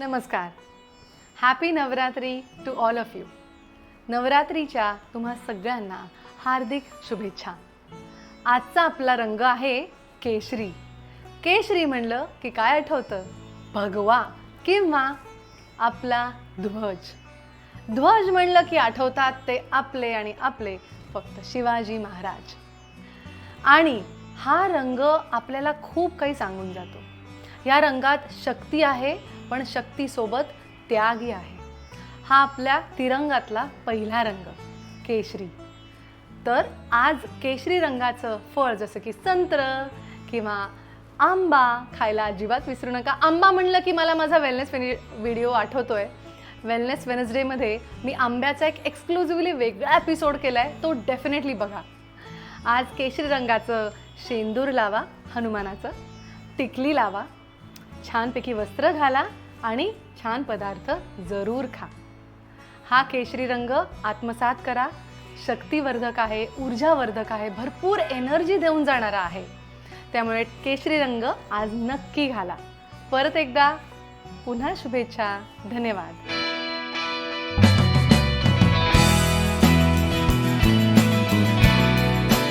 नमस्कार. Happy Navratri to all of you नवरात्रीच्या तुम्हा सगळ्यांना हार्दिक शुभेच्छा. आजचा आपला रंग आहे केशरी. केशरी म्हणलं की काय आठवतं? भगवा किंवा आपला ध्वज. ध्वज म्हणलं की आठवतात ते आपले आणि आपले फक्त शिवाजी महाराज. आणि हा रंग आपल्याला खूप काही सांगून जातो. या रंगात शक्ती आहे पण शक्तीसोबत त्यागही आहे. हा आपल्या तिरंगातला पहिला रंग केशरी. तर आज केशरी रंगाचं फळ जसं की संत्र किंवा आंबा खायला अजिबात विसरू नका. आंबा म्हणलं की मला माझा वेलनेस वेनि व्हिडिओ आठवतोय. वेलनेस वेनसडेमध्ये मी आंब्याचा एक एक्सक्लुझिव्हली वेगळा एपिसोड केला आहे तो डेफिनेटली बघा. आज केशरी रंगाचं शेंदूर लावा हनुमानाचं. टिकली लावा. छानपैकी वस्त्र घाला. आणि छान पदार्थ जरूर खा. हा केशरी रंग आत्मसात करा. शक्तिवर्धक आहे ऊर्जावर्धक आहे भरपूर एनर्जी देऊन जाणारा आहे. त्यामुळे केशरी रंग आज नक्की घाला. परत एकदा पुन्हा शुभेच्छा. धन्यवाद.